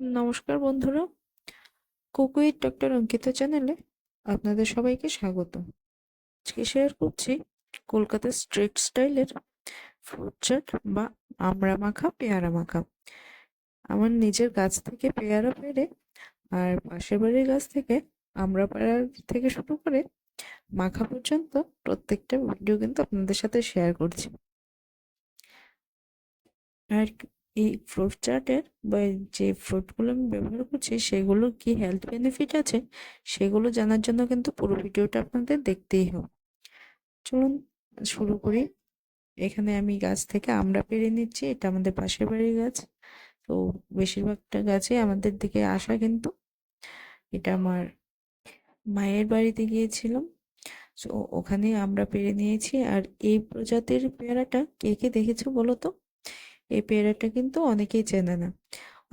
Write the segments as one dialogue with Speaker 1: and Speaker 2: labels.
Speaker 1: নমস্কার বন্ধুরা। কুকুইট ডক্টর অঙ্কিতা চ্যানেলে আপনাদের সবাইকে স্বাগত। আজকে শেয়ার করছি কলকাতা স্ট্রিট স্টাইলের ফ্রুট চাট বা আমড়া মাখা, পেয়ারা মাখা। আমার নিজের গাছ থেকে পেয়ারা পেরে আর পাশের বাড়ির গাছ থেকে আমড়া পেয়ারা থেকে শুরু করে মাখা পর্যন্ত প্রত্যেকটা ভিডিও কিন্তু আপনাদের সাথে শেয়ার করছি। আর এই ফ্রুট চাটের বা যে ফ্রুটগুলো আমি ব্যবহার করছি সেগুলোর কি হেলথ বেনিফিট আছে? সেগুলো জানার জন্য কিন্তু পুরো ভিডিওটা আপনাদের দেখতেই হবে। চলুন শুরু করি। এখানে আমি গাছ থেকে আমরা পেরে নিচ্ছি, এটা আমাদের পাশের বাড়ির গাছ। তো বেশিরভাগটা গাছে আমাদের দিকে আসা কিন্তু এটা আমার মায়ের বাড়িতে গিয়েছিলাম তো ওখানে আমরা পেরে নিয়েছি। আর এই প্রজাতির পেয়ারাটা কে কে দেখেছ বলো তো? এই পেয়ারাটা কিন্তু অনেকেই চেনে না।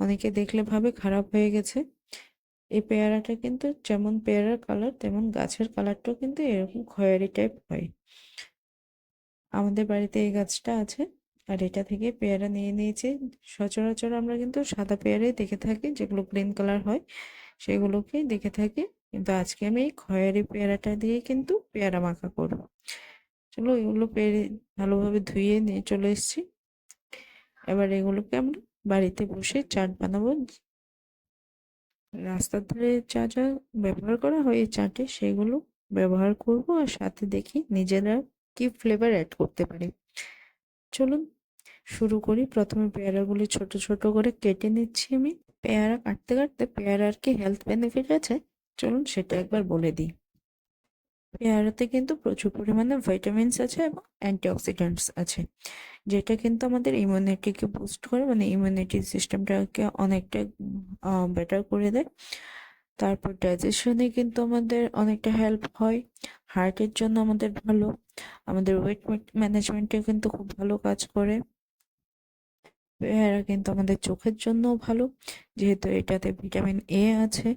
Speaker 1: অনেকে দেখলে ভাবে খারাপ হয়ে গেছে। এই পেয়ারাটা কিন্তু যেমন পেয়ারার কালার তেমন গাছের কালারটাও কিন্তু এরকম খয়েরি টাইপ হয়। আমাদের বাড়িতে এই গাছটা আছে আর এটা থেকে পেয়ারা নিয়ে নিয়েছি। সচরাচর আমরা কিন্তু সাদা পেয়ারাই দেখে থাকি, যেগুলো গ্রিন কালার হয়, সেগুলোকেই দেখে থাকি। কিন্তু আজকে আমি এই খয়েরি পেয়ারাটা দিয়ে কিন্তু পেয়ারা মাখা করব। চলো এগুলো পেরে ভালোভাবে ধুয়ে নিয়ে চলে এসেছি। এবার এগুলোকে আমরা বাড়িতে বসে চাট বানাবো। রাস্তার ধারে যা যা ব্যবহার করা হয়, এই চাটে সেগুলো ব্যবহার করব আর সাথে দেখি নিজেরা কি ফ্লেভার অ্যাড করতে পারি। চলুন শুরু করি। প্রথমে পেয়ারাগুলি ছোট ছোট করে কেটে নিচ্ছি আমি। পেয়ারা কাটতে কাটতে পেয়ারার কি হেলথ বেনিফিট আছে? চলুন সেটা একবার বলে দিই। পেয়ারাতে কিন্তু প্রচুর পরিমাণে ভাইটামিনস আছে এবং অ্যান্টিঅক্সিডেন্টস আছে, যেটা কিন্তু আমাদের ইমিউনিটিকে বুস্ট করে মানে ইমিউনিটি সিস্টেমটাকে অনেকটা বেটার করে দেয়। তারপর ডাইজেশনে কিন্তু আমাদের অনেকটা হেল্প হয় হার্টের জন্য আমাদের ভালো, আমাদের ওয়েট ম্যানেজমেন্টে কিন্তু খুব ভালো কাজ করে। পেয়ারা কিন্তু আমাদের চোখের জন্যও ভালো, যেহেতু এটাতে ভিটামিন এ আছে।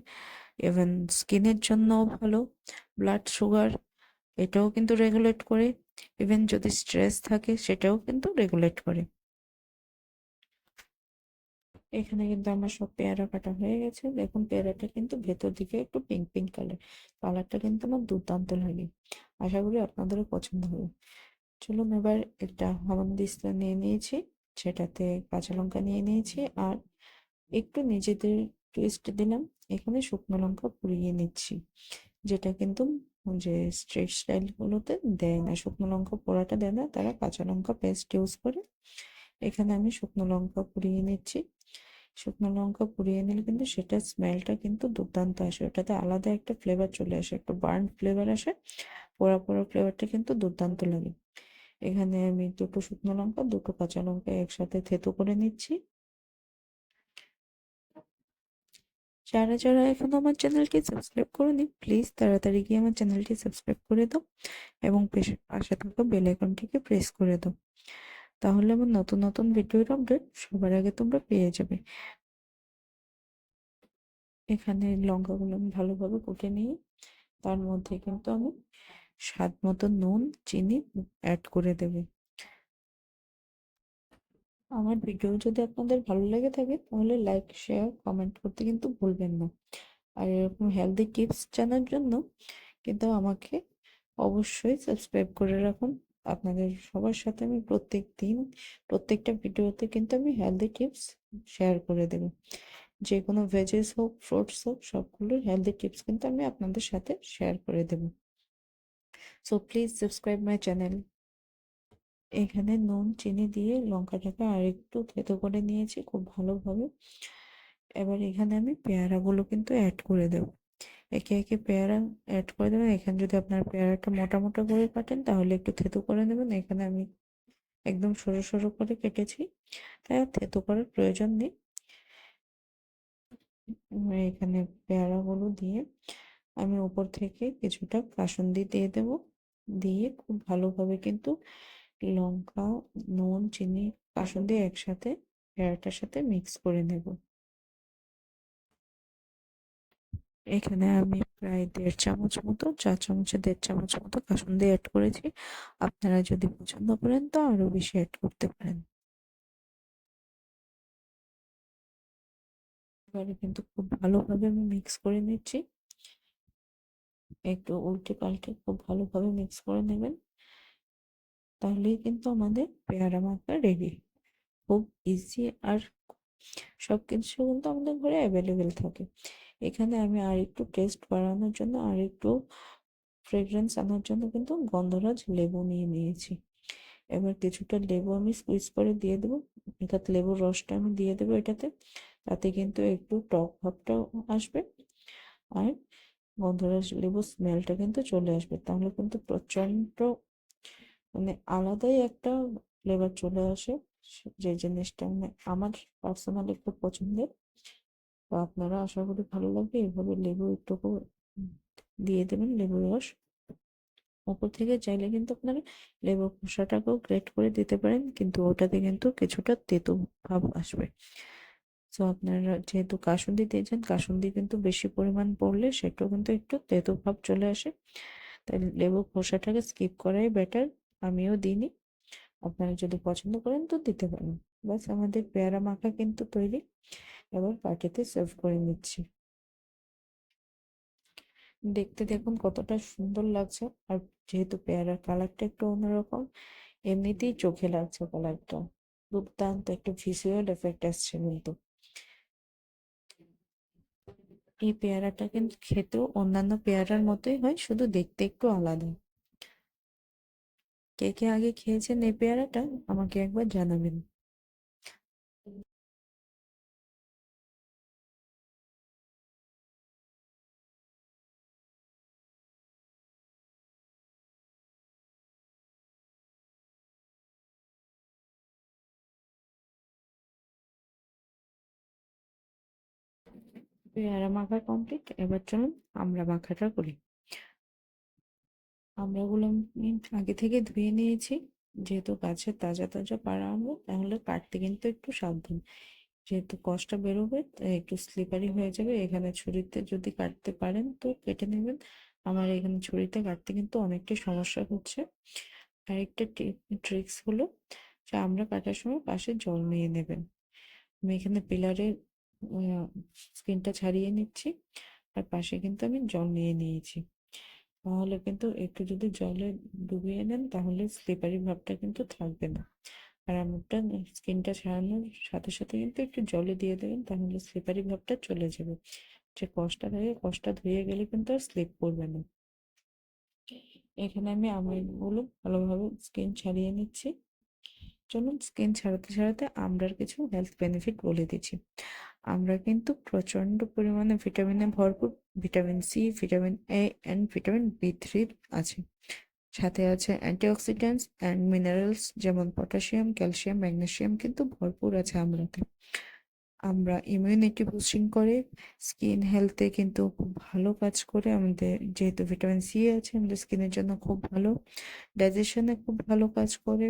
Speaker 1: ইভেন স্কিনের জন্যও ভালো ব্লাড সুগার এটাও কিন্তু রেগুলেট করে ইভেন যদি স্ট্রেস থাকে সেটাও কিন্তু রেগুলেট করে। এখানে কিন্তু আমার সব পেয়ারা কাটা হয়ে গেছে। দেখুন, পেয়ারাটা কিন্তু ভেতর দিকে একটু পিঙ্ক পিঙ্ক কালার কালারটা কিন্তু আমার দুর্দান্ত লাগে। আশা করি আপনাদেরও পছন্দ হবে। চলুন এবার একটা দিস্তা নিয়ে নিয়েছি, সেটাতে কাঁচা লঙ্কা নিয়ে নিয়েছি, আর একটু নিজেদের টুইস্ট দিলাম। এখানে শুকনো লঙ্কা পুড়িয়ে নিচ্ছি। যেটা কিন্তু যে স্ট্রিট স্টাইলগুলোতে দেয় না। শুকনো লঙ্কা পোড়াটা দেয় না। তারা কাঁচা লঙ্কা পেস্ট ইউজ করে। এখানে আমি শুকনো লঙ্কা পুড়িয়ে নিচ্ছি। শুকনো লঙ্কা পুড়িয়ে নিলে কিন্তু সেটা স্মেলটা কিন্তু দুর্দান্ত আসে। ওটাতে আলাদা একটা ফ্লেভার চলে আসে। একটু বার্ন ফ্লেভার আসে। পোড়া পোড়া ফ্লেভারটা কিন্তু দুর্দান্ত লাগে। এখানে আমি দুটো শুকনো লঙ্কা, দুটো কাঁচা লঙ্কা একসাথে থেতো করে নিচ্ছি। যারা যারা এখনও আমার চ্যানেলটি সাবস্ক্রাইব করোনি প্লিজ তাড়াতাড়ি গিয়ে আমার চ্যানেলটি সাবস্ক্রাইব করে দাও এবং পাশে থাকা বেল আইকনটিকে প্রেস করে দাও। তাহলে আমার নতুন নতুন ভিডিওর আপডেট সবার আগে তোমরা পেয়ে যাবে। এখানে লঙ্কাগুলো আমি ভালোভাবে কুটে নিয়ে তার মধ্যে কিন্তু আমি স্বাদ মতো নুন, চিনি অ্যাড করে দেবে। আমার ভিডিও যদি আপনাদের ভালো লেগে থাকে, তাহলে লাইক শেয়ার কমেন্ট করতে কিন্তু ভুলবেন না। আর এরকম হেলদি টিপস জানার জন্য কিন্তু আমাকে অবশ্যই সাবস্ক্রাইব করে রাখুন। আপনাদের সবার সাথে আমি প্রত্যেক দিন প্রত্যেকটা ভিডিওতে কিন্তু আমি হেলদি টিপস শেয়ার করে দেব। যে কোনো ভেজেস হোক ফ্রুটস হোক সবগুলোর হেলদি টিপস কিন্তু আমি আপনাদের সাথে শেয়ার করে দেব। So please subscribe my channel এখানে নুন, চিনি দিয়ে লঙ্কাটাকে আর একটু থেতো করে নিয়েছি খুব ভালোভাবে। এবার এখানে আমি পেয়ারাগুলো কিন্তু অ্যাড করে দেব। একে একে পেয়ারা অ্যাড করে দেবেন এখানে যদি আপনার পেয়ারাটা মোটা মোটা করে কাটেন তাহলে একটু থেতো করে নেবেন। এখানে আমি একদম সরু সরু করে কেটেছি। তাই আর থেতো করার প্রয়োজন নেই। এখানে পেয়ারাগুলো দিয়ে আমি উপর থেকে কিছুটা কাসুন্দি দিয়ে দেব। দিয়ে খুব ভালোভাবে কিন্তু লঙ্কা নুন, চিনি কাসুন দিয়ে একসাথে পেয়ারাটার সাথে মিক্স করে নেব। এখানে আমি প্রায় দেড় চামচ মতো চা চামচে দেড় চামচ মতো কাসুন দিয়ে অ্যাড করেছি। আপনারা যদি পছন্দ করেন তো আরও বেশি অ্যাড করতে পারেন। এবারে কিন্তু খুব ভালোভাবে আমি মিক্স করে নিচ্ছি। একটু উল্টে পাল্টে খুব ভালোভাবে মিক্স করে নেবেন। তাহলেই কিন্তু আমাদের পেয়ারা মাখা রেডি খুব ইজি আর সব কিছু কিন্তু আমাদের ঘরে অ্যাভেলেবেল থাকে। এখানে আমি আর একটু টেস্ট বাড়ানোর জন্য আর একটু ফ্রেগরেন্স আনার জন্য কিন্তু গন্ধরাজ লেবু নিয়ে নিয়েছি। এবার কিছুটা লেবু আমি স্কুইজ করে দিয়ে দেবো। অর্থাৎ লেবুর রসটা আমি দিয়ে দেবো এটাতে। তাতে কিন্তু একটু টক ভাবটাও আসবে। আর গন্ধরাজ লেবুর স্মেলটা কিন্তু চলে আসবে। তাহলে কিন্তু প্রচণ্ড মানে আলাদাই একটা ফ্লেভার চলে আসে যে জিনিসটা মানে আমার পার্সোনালি খুব পছন্দের। তো আপনারা আশা করি ভালো লাগবে। এভাবে লেবু একটু দিয়ে দেবেন লেবুর রস। ওপর থেকে চাইলে কিন্তু আপনারা লেবু খোসাটাকেও গ্রেট করে দিতে পারেন, কিন্তু ওটাতে কিন্তু কিছুটা তেতো ভাব আসবে। তো আপনারা যেহেতু কাসুন্দি দিয়েছেন কাসুন্দি কিন্তু বেশি পরিমাণ পড়লে সেটাও কিন্তু একটু তেতো ভাব চলে আসে। তাই লেবু খোসাটাকে স্কিপ করাই বেটার আমিও দিইনি। আপনারা যদি পছন্দ করেন তো দিতে পারেন। বাস আমাদের পেয়ারা মাখা কিন্তু তৈরি। এবার পার্টিতে সার্ভ করে নিচ্ছি। দেখতে দেখুন কতটা সুন্দর লাগছে। আর যেহেতু পেয়ারার কালারটা একটু অন্যরকম, এমনিতেই চোখে লাগছে কালারটা দুর্দান্ত একটা ভিজুয়াল এফেক্ট আসছে কিন্তু। এই পেয়ারাটা কিন্তু খেতেও অন্যান্য পেয়ারার মতোই হয়, শুধু দেখতে একটু আলাদা। কে কে আগে খেয়েছেন এই পেয়ারাটা আমাকে একবার জানাবেন। পেয়ারা মাখা কমপ্লিট এবার চলুন আমরা মাখাটা করি। আমড়াগুলো আমি আগে থেকে ধুয়ে নিয়েছি। যেহেতু গাছের তাজা তাজা পাড়া আনব, তাহলে কাটতে কিন্তু একটু সাবধান। যেহেতু কষটা বেরোবে একটু স্লিপারি হয়ে যাবে। এখানে ছুরিতে যদি কাটতে পারেন তো কেটে নেবেন। আমার এখানে ছুরিতে কাটতে কিন্তু অনেকটাই সমস্যা হচ্ছে। আরেকটা ট্রিক্স হলো যে আমরা কাটার সময় পাশে জল নিয়ে নেবেন। আমি এখানে পিলারের স্কিনটা ছাড়িয়ে নিচ্ছি। আর পাশে কিন্তু আমি জল নিয়ে নিয়েছি। তাহলে কিন্তু একটু যদি জলে ডুবিয়ে নেন, তাহলে স্লিপারি ভাবটা কিন্তু থাকবে না। আর আমটা স্কিনটা ছাড়ানোর সাথে সাথে কিন্তু একটু জলে দিয়ে দেবেন, তাহলে স্লিপারি ভাবটা চলে যাবে। যে কষটা থাকে, কষটা ধুয়ে গেলে কিন্তু আর স্লিপ করবে না। এখানে আমি আমগুলো ভালোভাবে স্কিন ছাড়িয়ে নিচ্ছি। চলুন স্কিন ছাড়াতে ছাড়াতে আমরার কিছু হেলথ বেনিফিট বলে দিচ্ছি। আমরা কিন্তু প্রচণ্ড পরিমাণে ভিটামিনে ভরপুর vitamin C vitamin A and vitamin B three আছে। সাথে আছে অ্যান্টিঅক্সিডেন্টস অ্যান্ড মিনারেলস যেমন পটাশিয়াম ক্যালসিয়াম ম্যাগনেশিয়াম কিন্তু ভরপুর আছে আমরাতে। আমরা ইমিউনিটি বুস্টিং করে স্কিন হেলথে কিন্তু খুব ভালো কাজ করে আমাদের যেহেতু ভিটামিন সি আছে, আমাদের স্কিনের জন্য খুব ভালো। ডাইজেশনে খুব ভালো কাজ করে।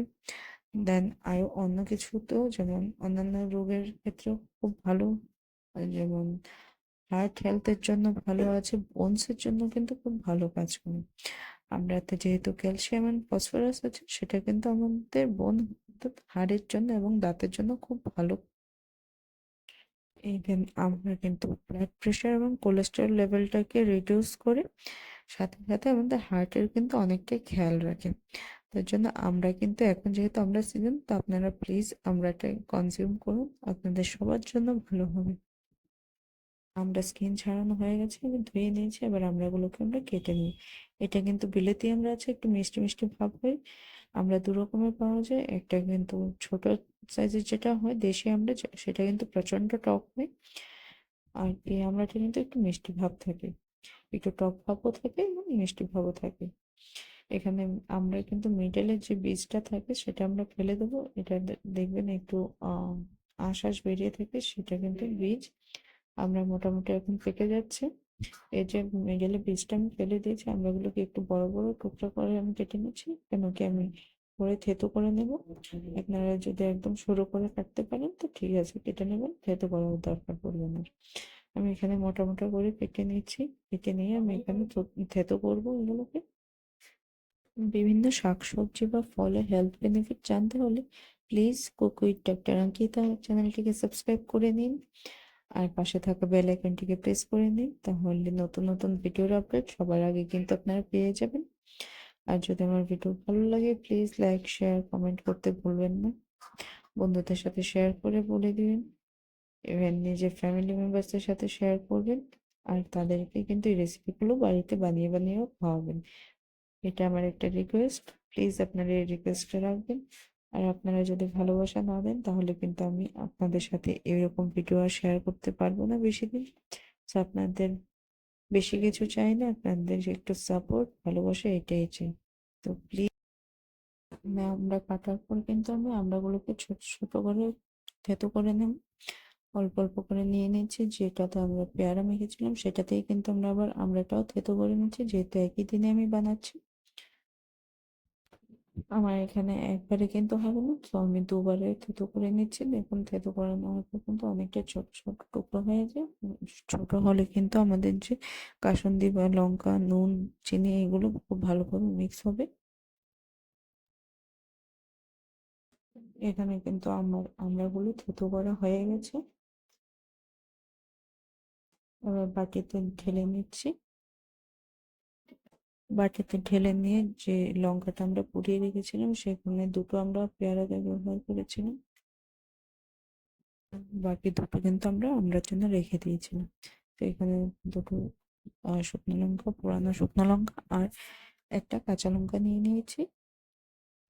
Speaker 1: দেন আরও অন্য কিছু তো যেমন অন্যান্য রোগের ক্ষেত্রেও খুব ভালো। যেমন হার্ট হেলথের জন্য ভালো আছে বোনসের জন্য কিন্তু খুব ভালো কাজ করে। আমরাতে যেহেতু ক্যালসিয়াম অ্যান্ড ফসফরাস আছে, সেটা কিন্তু আমাদের বোন হাড়ের জন্য এবং দাঁতের জন্য খুব ভালো। ইভেন আমরা কিন্তু ব্লাড প্রেশার এবং কোলেস্টেরল লেভেলটাকে রিডিউস করে, সাথে সাথে আমাদের হার্টের কিন্তু অনেকটাই খেয়াল রাখে। তার জন্য আমরা কিন্তু এখন যেহেতু আমরা সিজন তো আপনারা প্লিজ আমরাটা কনজিউম করুন, আপনাদের সবার জন্য ভালো হবে। আমরা স্কিন ছাড়ানো হয়ে গেছে, আমি ধুয়ে নিয়েছি, এবার আমরাগুলোকে আমরা কেটে নিই। এটা কিন্তু বিলেতি আমরা আছে, একটু মিষ্টি মিষ্টি ভাব হয়। আমরা দু রকমের পাওয়া যায়, একটা কিন্তু ছোট সাইজের যেটা হয়, দেশি আমরা সেটা কিন্তু প্রচণ্ড টক হয়। আর এই আমরাটা কিন্তু একটু মিষ্টি ভাব থাকে। একটু টক ভাবও থাকে এবং মিষ্টি ভাবও থাকে। এখানে আমরা কিন্তু মিডলের যে বীজটা থাকে, সেটা আমরা ফেলে দেবো। এটা দেখবেন একটু আশ্বাস বেরিয়ে থাকে, সেটা কিন্তু বীজ। আমরা মোটামুটি এখন পেকে যাচ্ছে। এই যে মিডলে বীজটা আমি ফেলে দিয়েছি, আমরা ওগুলোকে একটু বড় বড় টুকরো করে আমি কেটে নিচ্ছি। কেন কি আমি পরে থেতো করে নেব। আপনারা যদি একদম সরু করে কাটতে পারেন, তো ঠিক আছে, কেটে নেবেন। থেতো করার দরকার পড়বে না। আমি এখানে মোটা মোটা করে কেটে নিচ্ছি। কেটে নিয়ে আমি এখানে থেতো করব এগুলোকে। বিভিন্ন শাকসবজি বা ফলের হেলথ বেনিফিট জানতে হলে প্লিজ কুকুইট ডক্টর অঙ্কিতা চ্যানেলটিকে সাবস্ক্রাইব করে নিন। আর পাশে থাকা বেল আইকনটিকে প্রেস করে নিন, তাহলে নতুন নতুন ভিডিওর আপডেট সবার আগে কিন্তু আপনারা পেয়ে যাবেন। আর যদি আমার ভিডিও ভালো লাগে প্লিজ লাইক শেয়ার কমেন্ট করতে ভুলবেন না। বন্ধুদের সাথে শেয়ার করে বলে দিবেন ইভেন নিজের ফ্যামিলি মেম্বার্সদের সাথে শেয়ার করবেন, আর তাদেরকে কিন্তু এই রেসিপিগুলো বাড়িতে বানিয়ে, বানিয়েও খাওয়াবেন। এটা আমার একটা রিকোয়েস্ট প্লিজ আপনারা এই রিকোয়েস্টটা রাখবেন। আর আপনারা যদি ভালোবাসা না দেন, তাহলে কিন্তু আমি আপনাদের সাথে এরকম ভিডিও আর শেয়ার করতে পারব না বেশি দিন। তো আপনাদের বেশি কিছু চাই না, আপনাদের একটু সাপোর্ট ভালোবাসা এটাই চাই। তো প্লিজ আমরা কাটার পর কিন্তু আমি আমড়াগুলোকে ছোট ছোট করে থেতো করে নেব। অল্প অল্প করে নিয়ে নিচ্ছি, যেটাতে আমরা পেয়ারা মেখেছিলাম, সেটাতেই কিন্তু আমরা আবার আমড়াটাও থেতো করে নিচ্ছি, যেহেতু একই দিনে আমি বানাচ্ছি। আমার এখানে একবারে কিন্তু হবে না। তো আমি দুবারে থেতো করে নিচ্ছি। দেখুন, থেতো করে নেওয়ার কিন্তু অনেকটা ছোট ছোট টুকরো হয়ে যায়। ছোট হলে কিন্তু আমাদের যে কাসুন্দি বা লঙ্কা, নুন, চিনি এগুলো খুব ভালোভাবে মিক্স হবে। এখানে কিন্তু আমার আমড়াগুলো থেতো করা হয়ে গেছে। এবার বাটিতে ঢেলে নিচ্ছি। বাটিতে ঢেলে নিয়ে যে লঙ্কাটা আমরা পুড়িয়ে রেখেছিলাম, সেখানে দুটো আমরা পেয়ারা ব্যবহার করেছিলাম। বাকি দুটো কিন্তু আমরা আমরার জন্য রেখে দিয়েছিলাম। তো এখানে দুটো শুকনো লঙ্কা পোড়ানো শুকনো লঙ্কা আর একটা কাঁচা লঙ্কা নিয়ে নিয়েছি।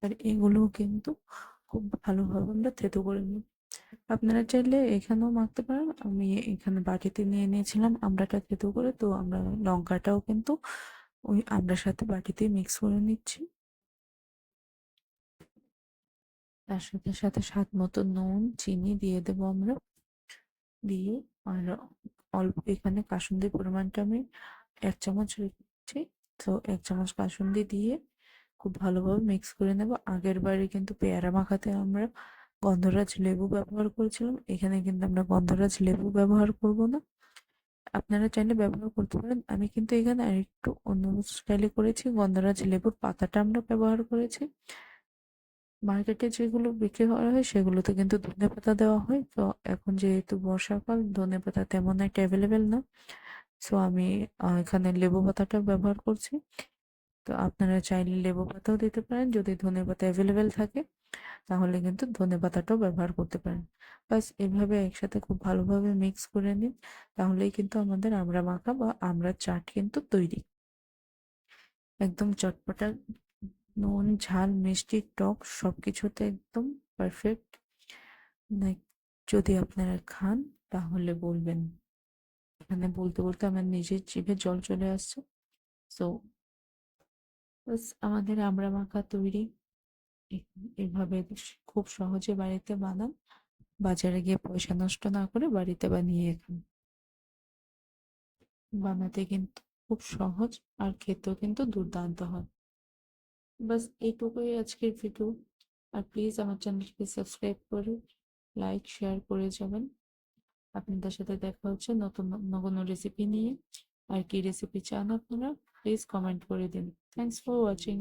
Speaker 1: আর এগুলো কিন্তু খুব ভালোভাবে আমরা থেতো করে নিই। আপনারা চাইলে এখানেও মাখতে পারেন। আমি এখানে বাটিতে নিয়ে নিয়েছিলাম আমড়াটা থেতো করে। তো আমরা লঙ্কাটাও কিন্তু ওই আমড়ার সাথে বাটিতে মিক্স করে নিচ্ছি। তার সাথে সাথে স্বাদ মতো নুন, চিনি দিয়ে দেবো আমরা। দিয়ে আর অল্প এখানে কাসুন্দির পরিমাণটা আমি এক চামচ রেখেছি। তো এক চামচ কাসুন্দি দিয়ে খুব ভালোভাবে মিক্স করে নেব। আগের বারে কিন্তু পেয়ারা মাখাতে আমরা গন্ধরাজ লেবু ব্যবহার করেছিলাম। এখানে কিন্তু আমরা গন্ধরাজ লেবু ব্যবহার করব না। আপনারা চাইলে ব্যবহার করতে পারেন। আমি কিন্তু এখানে আরেকটু অন্য স্টাইলে করেছি। গন্ধরাজ লেবুর পাতাটা আমরা ব্যবহার করেছি। মার্কেটে যেগুলো বিক্রি করা হয়, সেগুলোতে কিন্তু ধনে পাতা দেওয়া হয়। তো এখন যেহেতু বর্ষাকাল, ধনে পাতা তেমন একটা অ্যাভেলেবেল না। সো আমি এখানে লেবু পাতাটা ব্যবহার করছি। তো আপনারা চাইলে লেবু পাতাও দিতে পারেন। যদি ধনে পাতা অ্যাভেলেবেল থাকে। তাহলে কিন্তু ধনে পাতাটাও ব্যবহার করতে পারেন। বাস এভাবে একসাথে খুব ভালোভাবে মিক্স করে নিন, তাহলেই কিন্তু আমাদের আমড়া মাখা বা আমড়ার চাট কিন্তু তৈরি। একদম চটপটা, নুন, ঝাল, মিষ্টি, টক সব কিছুতে একদম পারফেক্ট যদি আপনারা খান, তাহলে বলবেন। এখানে বলতে বলতে আমার নিজের জিভে জল চলে আসছে। সো আমাদের আমড়া মাখা তৈরি। এভাবে খুব সহজে বাড়িতে বানান। বাজারে গিয়ে পয়সা নষ্ট না করে বাড়িতে বানিয়ে খান। বানাতে কিন্তু খুব সহজ আর খেতেও কিন্তু দুর্দান্ত হয়। বাস এইটুকুই আজকের ভিডিও আর প্লিজ আমার চ্যানেলকে সাবস্ক্রাইব করে লাইক শেয়ার করে যাবেন। আপনাদের সাথে দেখা হচ্ছে নতুন কোনো রেসিপি নিয়ে। আর কি রেসিপি চান আপনারা প্লিজ কমেন্ট করে দিন। Thanks for watching